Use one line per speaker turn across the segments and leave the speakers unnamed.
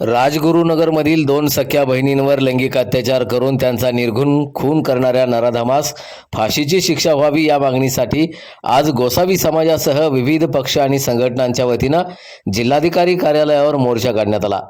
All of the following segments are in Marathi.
राजगुरुनगरमधील दोन सख्या बहिणींवर लैंगिक अत्याचार करून त्यांचा निर्घुण खून करणाऱ्या नराधमास फाशीची शिक्षा व्हावी या मागणीसाठी आज गोसावी समाजासह विविध पक्ष आणि संघटनांच्या वतीनं जिल्हाधिकारी कार्यालयावर मोर्चा काढण्यात आला.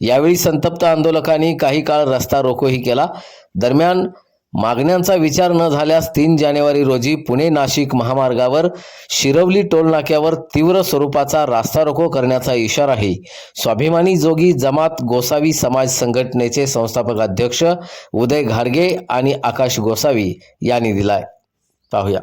यावेळी संतप्त आंदोलकांनी काही काळ रस्ता रोकोही केला. दरम्यान मागण्यांचा विचार न झाल्यास तीन जानेवारी रोजी पुणे नाशिक महामार्गावर शिरवली टोलनाक्यावर तीव्र स्वरूपाचा रास्ता रोको करण्याचा इशाराही स्वाभिमानी जोगी जमात गोसावी समाज संघटनेचे संस्थापक अध्यक्ष उदय घारगे आणि आकाश गोसावी यांनी दिलाय. पाहूया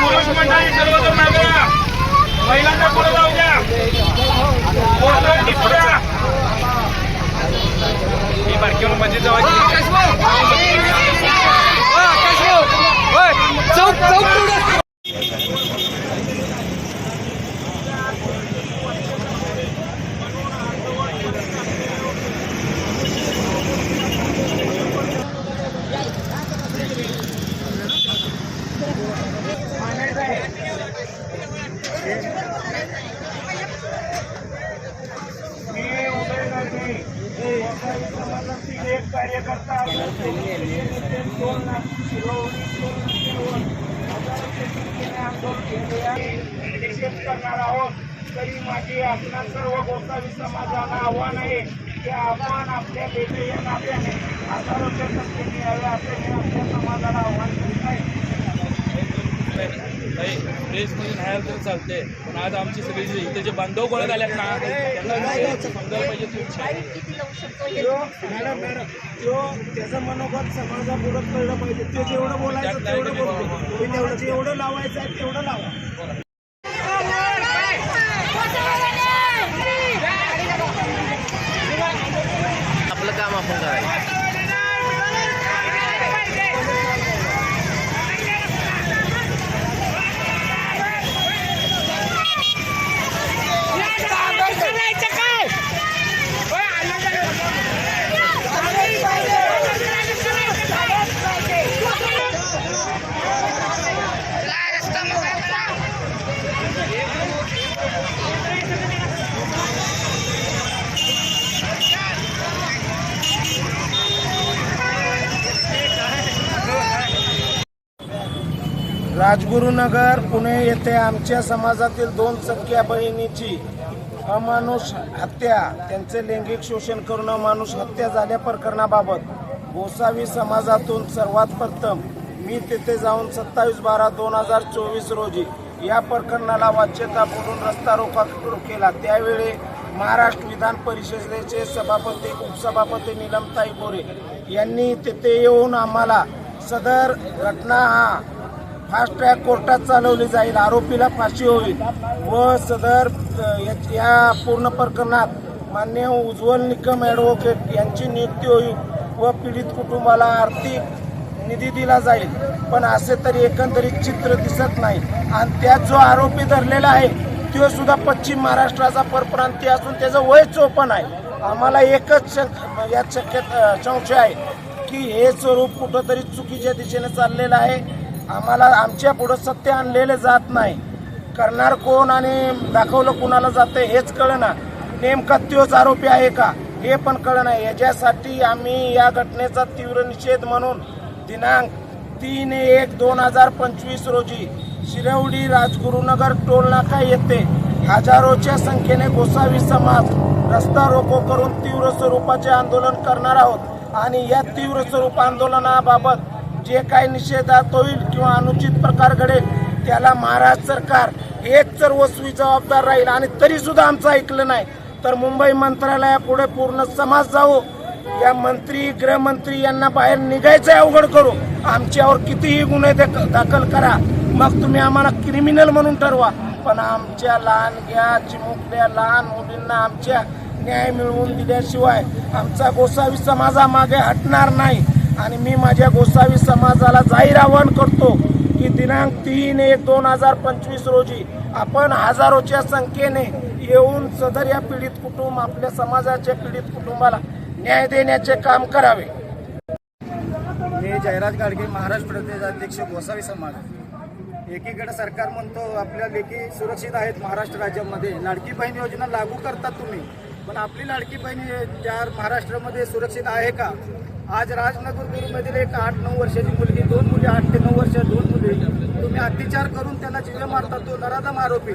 पुरुष मंडळी सर्वजण मागे या. महिलांना पुढे जाऊ द्या पोहोचवली पुढे या. ही बारकीवर मध्ये जाऊ मी उदय गांधी गोसावी समाजातील एक कार्यकर्ता दोन आहे. निषेध करणार आहोत तरी माझी आपणा सर्व गोसावी समाजाला आव्हान आहे की आव्हान आपल्या बेटे या नात्याने हजारोच्या संख्येने यावे असे आपल्या समाजाला आव्हान करीत आहे
नाही प्रेसमध्ये नाही आलं तर चालते पण आज आमची सगळी जी इथे जे बांधव गोळ्या झाल्यात ना त्यांना समजायला पाहिजे तुम्ही
जो मॅडम मॅडम जो त्याचं मनोगत समाजापुढं कळलं पाहिजे. ते जेवढं बोलायचं तेवढं बोलतो. जेवढं लावायचं आहे तेवढं लावा
आपलं काम आपण करायचं
राजगुरुनगर पुणे येथे आमच्या समाजातील दोन सख्या बहिणीची अमानुष हत्या त्यांचे लैंगिक शोषण करून अमानुष हत्या झाल्या प्रकरणाबाबत गोसावी समाजातून सर्वात प्रथम मी तेथे जाऊन सत्तावीस बारा दोन हजार चोवीस रोजी या प्रकरणाला वाच्यता बोलून रस्ता रोका केला. त्यावेळी महाराष्ट्र विधान परिषदेचे सभापती उपसभापती निलमताई बोरे यांनी तेथे येऊन आम्हाला सदर घटना हा फास्ट ट्रॅक कोर्टात चालवली जाईल आरोपीला फाशी होईल. व सदर या- या पूर्ण प्रकरणात मान्य उज्ज्वल निकम ॲडव्होकेट यांची नियुक्ती होईल व पीडित कुटुंबाला आर्थिक निधी दिला जाईल. पण असे तरी एकंदरीत चित्र दिसत नाही. आणि त्यात जो आरोपी धरलेला आहे तो सुद्धा पश्चिम महाराष्ट्राचा परप्रांतीय असून त्याचं वय चोपण आहे. आम्हाला एकच शक यात शक्यता संशय आहे की हे स्वरूप कुठंतरी चुकीच्या दिशेने चाललेलं आहे. आम्हाला आमच्या पुढं सत्य आणलेले जात नाही. करणार कोण आणि दाखवलं कुणाला जातं हेच कळना. नेमका त्योच आरोपी आहे का? हे पण कळना. याच्यासाठी आम्ही या घटनेचा तीव्र निषेध म्हणून दिनांक तीन एक दोन हजार पंचवीस रोजी शिरवडी राजगुरुनगर टोलनाका येथे हजारोच्या संख्येने गोसावी समाज रस्ता रोको करून तीव्र स्वरूपाचे आंदोलन करणार आहोत. आणि या तीव्र स्वरूप आंदोलनाबाबत जे काही निषेधात होईल किंवा अनुचित प्रकार घडेल त्याला महाराष्ट्र सरकार हेच सर्वस्वी जबाबदार राहील. आणि तरी सुद्धा आमचं ऐकलं नाही. तर मुंबई मंत्रालयापुढे पूर्ण समाज जाऊ या मंत्री गृहमंत्री यांना बाहेर निघायचं अवघड करू आमच्यावर कितीही गुन्हे दाखल करा. मग तुम्ही आम्हाला क्रिमिनल म्हणून ठरवा. पण आमच्या लहानग्या चिमुकल्या लहान मुलींना आमच्या न्याय मिळवून दिल्याशिवाय आमचा गोसावी समाजामागे हटणार नाही. आणि मी माझ्या गोसावी समाजाला जाहीर आवाहन करतो की दिनांक तीन एक दोन हजार पंचवीस रोजी आपण हजारोच्या संख्येने येऊन सदर या पीडित कुटुंब आपल्या समाजाच्या पीडित कुटुंबाला न्याय देण्याचे काम करावे.
मी जयराज गाडगे महाराष्ट्र प्रदेश अध्यक्ष गोसावी समाज. एकीकडे सरकार म्हणतो आपल्या लेखी सुरक्षित आहेत महाराष्ट्र राज्यामध्ये. लाडकी बहीण योजना लागू करतात तुम्ही पण आपली लाडकी बहीण त्या महाराष्ट्रामध्ये सुरक्षित आहे का? आज राजनगर गुरुमधील एक आठ नऊ वर्षाची मुलगी दोन मुली आठ ते नऊ वर्ष दोन मुली तुम्ही अत्याचार करून त्यांना जिवे मारतात तो नराधम आरोपी.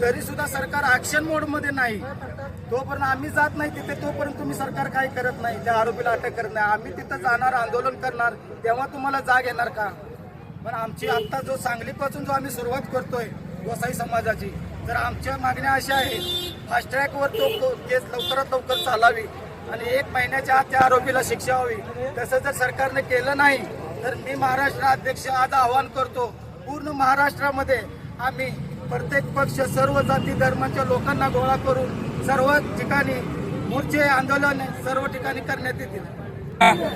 तरी सुद्धा सरकार ऍक्शन मोडमध्ये नाही. तोपर्यंत आम्ही जात नाही तिथे तोपर्यंत तुम्ही सरकार काही करत नाही. त्या आरोपीला अटक करत नाही. आम्ही तिथं जाणार आंदोलन करणार तेव्हा तुम्हाला जाग येणार का? पण आमची आत्ता जो सांगलीपासून जो आम्ही सुरुवात करतोय गोसाई समाजाची तर आमच्या मागण्या अशा आहेत. फास्ट ट्रॅकवर तो तो केस लवकरात लवकर चालावी. आणि एक महिन्याच्या आत त्या आरोपीला शिक्षा व्हावी. तसं जर सरकारने केलं नाही तर मी महाराष्ट्र अध्यक्ष आज आवाहन करतो पूर्ण महाराष्ट्रामध्ये आम्ही प्रत्येक पक्ष सर्व जाती धर्माच्या लोकांना गोळा करून सर्व ठिकाणी मोर्चे आंदोलन सर्व ठिकाणी करण्यात येतील.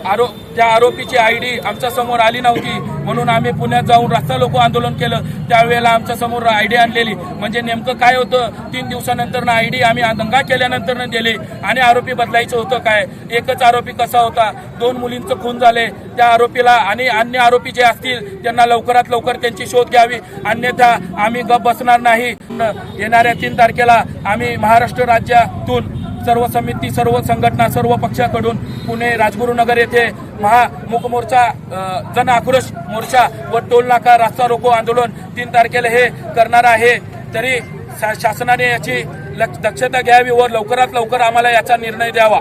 आरो त्या आरोपीची आय डी आमच्यासमोर आली नव्हती. म्हणून आम्ही पुण्यात जाऊन रस्ता लोक आंदोलन केलं. त्यावेळेला आमच्यासमोर आय डी आणलेली. म्हणजे नेमकं काय होतं? तीन दिवसानंतर आय डी आम्ही दंगा केल्यानंतर दिली आणि आरोपी बदलायचं होतं काय? एकच आरोपी कसा होता? दोन मुलींचं खून झाले. त्या आरोपीला आणि अन्य आरोपी जे असतील त्यांना लवकरात लवकर त्यांची शोध घ्यावी. अन्यथा आम्ही गप बसणार नाही. न- येणाऱ्या तीन तारखेला आम्ही महाराष्ट्र राज्यातून सर्व समिती सर्व संघटना सर्व पक्षाकडून पुणे राजगुरुनगर येथे महामुखमोर्चा जन आक्रोश मोर्चा व टोल नाका रास्ता रोको आंदोलन तीन तारखेला हे करणार आहे. तरी शा- शासनाने याची लक्ष- दक्षता घ्यावी व लवकरात लवकर आम्हाला याचा निर्णय द्यावा.